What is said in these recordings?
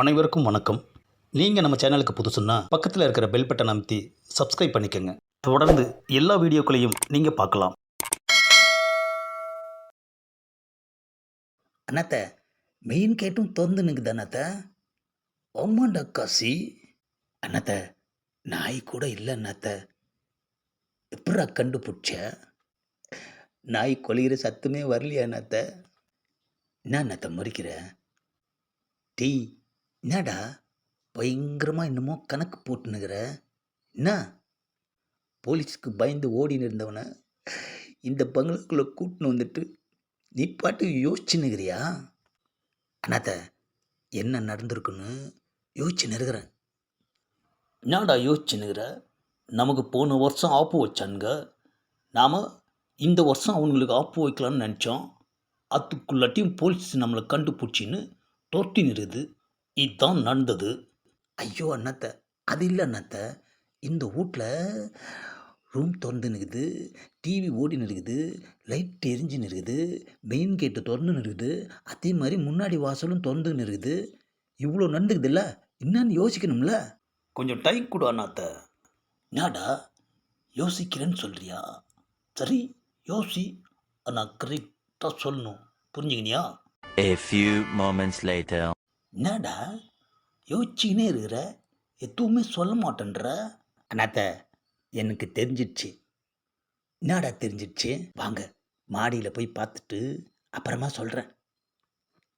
அனைவருக்கும் வணக்கம். நீங்கள் நம்ம சேனலுக்கு புதுசுன்னா பக்கத்தில் இருக்கிற பெல் பட்டன் அமைத்தி சப்ஸ்கிரைப் பண்ணிக்கோங்க. தொடர்ந்து எல்லா வீடியோக்களையும் நீங்கள் பார்க்கலாம். அண்ணாத்த மெயின் கேட்டும் திறந்து நிற்குது அண்ணாத்த. ஆமாண்டா காசி. அண்ணாத்த நாய் கூட இல்லை அண்ணாத்த. எப்படா கண்டுபிடிச்ச? நாய் கொலிகிற சத்தமே வரலையா அண்ணாத்த? என்ன அண்ணாத்த முறிக்கிற? டீ என்னடா பயங்கரமாக என்னமோ கணக்கு போட்டுனுக்கிற என்ன? போலீஸுக்கு பயந்து ஓடின்னு இருந்தவனை இந்த பங்களாக்குள்ளே கூட்டின்னு வந்துட்டு நீ பாட்டு யோசிச்சுன்னுக்கிறியா அண்ணாத்த என்ன நடந்திருக்குன்னு யோசிச்சுன்னு இருக்கிறேன் என்னடா யோசிச்சுனுங்கிற நமக்கு போன வருஷம் ஆப்பு வச்சானுங்க. நாம் இந்த வருஷம் அவங்களுக்கு ஆப்பு வைக்கலான்னு நினச்சோம். அதுக்குள்ளாட்டியும் போலீஸ் நம்மளை கண்டுபிடிச்சின்னு தொட்டின்னு இருக்குது இதுதான் நடந்தது. ஐயோ அண்ணாத்த அது இல்லை அண்ணாத்த. இந்த வீட்டில் ரூம் திறந்து நிற்குது டிவி ஓடின்னு இருக்குது லைட் எரிஞ்சுன்னு இருக்குது மெயின் கேட்டு திறந்து இருக்குது அதே மாதிரி முன்னாடி வாசலும் திறந்துன்னு இருக்குது இவ்வளோ நடந்துக்குதுல்ல என்னன்னு யோசிக்கணும்ல? கொஞ்சம் டைம் கொடு அண்ணாத்த. என்னடா யோசிக்கிறேன்னு சொல்கிறியா சரி யோசி. நான் கரெக்டாக சொல்லணும். புரிஞ்சுக்கினியா? A few moments later. என்னடா? யோசிச்சுக்கினே இருக்கிற? எதுவுமே சொல்ல மாட்டேன்ற? அண்ணாத்த எனக்கு தெரிஞ்சிடுச்சு. என்னடா தெரிஞ்சிடுச்சு? வாங்க மாடியில் போய் பார்த்துட்டு அப்புறமா சொல்கிறேன்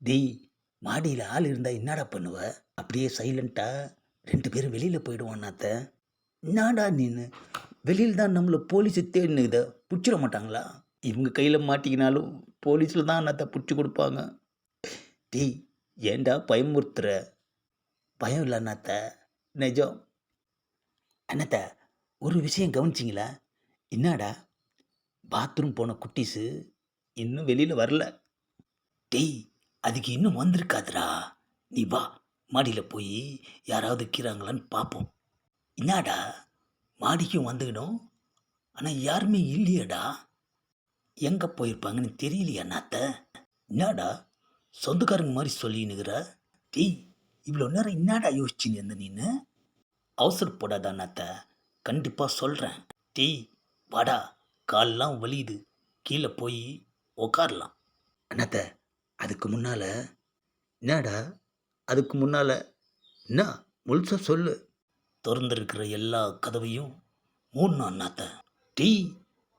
டேய் மாடியில் ஆள் இருந்தால் என்னடா பண்ணுவ? அப்படியே சைலண்ட்டாக ரெண்டு பேரும் வெளியில் போயிடுவோம் அண்ணாத்த. என்னடா நீனு? வெளியில் தான் நம்மளை போலீஸு தேடினுக்குத பிடிச்சிட மாட்டாங்களா? இவங்க கையில் மாட்டிக்கினாலும் போலீஸில் தான் அண்ணாத்த பிடிச்சி கொடுப்பாங்க. டேய் ஏன்டா பயமுறுத்துற? பயம் இல்லை அண்ணாத்த. நிஜம். அண்ணாத்த ஒரு விஷயம் கவனிச்சிங்களா? என்னடா? பாத்ரூம் போன குட்டீஸு இன்னும் வெளியில் வரல. டேய் அதுக்கு இன்னும் வந்திருக்காதுடா. நீ வா மாடியில் போய் யாராவது இருக்கிறாங்களான்னு பார்ப்போம் என்னடா? மாடிக்கும் வந்துக்கணும். ஆனால் யாருமே இல்லையேடா. எங்கே போயிருப்பாங்கன்னு தெரியலையா அண்ணாத்த. என்னடா? சொந்தக்காரங்க மாதிரி சொல்லினுக்கிற டெய் இவ்வளோ நேரம் என்னடா யோசிச்சுன்னு இருந்த நீன்னு அவசரப்படாத அண்ணாத்த கண்டிப்பாக சொல்கிறேன் டெய் வாடா கால்லாம் வலியுது. கீழே போய் உக்காரலாம். அண்ணாத்த அதுக்கு முன்னால் என்னடா அதுக்கு முன்னால் என்ன? முழுசாக சொல்லு. திறந்துருக்கிற எல்லா கதவையும் மூடணும் அண்ணாத்த டெய்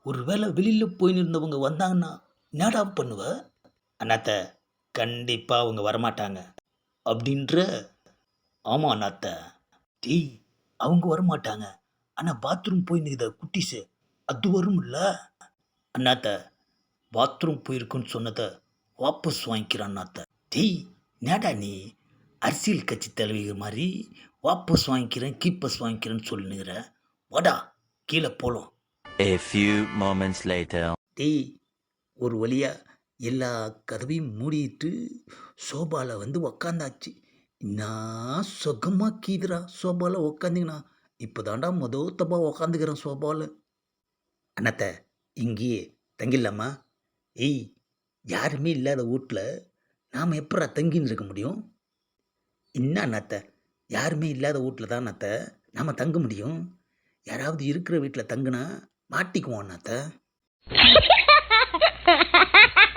ஒரு வேளை வெளியில் போயின்னு இருந்தவங்க வந்தாங்கன்னா என்னடா பண்ணுவ? அண்ணாத்த கண்டிப்பாக அவங்க வரமாட்டாங்க. அப்படின்ற ஆமாம் அண்ணாத்த டேய் அவங்க வரமாட்டாங்க. ஆனால் பாத்ரூம் போய் நிற்குத குட்டிஸு அது வரும்ல? அண்ணாத்த பாத்ரூம் போயிருக்குன்னு சொன்னதை வாபஸ் வாங்கிக்கிறான் அண்ணாத்த டேய் நேடா நீ? அரசியல் கட்சி தலைவிகள் மாதிரி வாபஸ் வாங்கிக்கிறேன் கீப்பஸ் வாங்கிக்கிறேன்னு சொல்லுங்கிற வாடா கீழே போகலாம் A few moments later. டேய் ஒரு வழியா எல்லா கதவையும் மூடிட்டு சோபாவில் வந்து உக்காந்தாச்சு. நான் சுகமாக கீதுரா சோபாவில் உக்காந்திங்கண்ணா இப்போ தாண்டா மொதல் உக்காந்துக்கிறேன் சோபாவில் அண்ணாத்த இங்கேயே தங்கிடலாமா? ஏய் யாருமே இல்லாத வீட்டில் நாம் எப்படா தங்கின்னு இருக்க முடியும்? என்ன அண்ணாத்த யாருமே இல்லாத வீட்டில் தான் அண்ணாத்த நாம் தங்க முடியும்? யாராவது இருக்கிற வீட்டில் தங்குனா மாட்டிக்குவோம் அண்ணாத்த.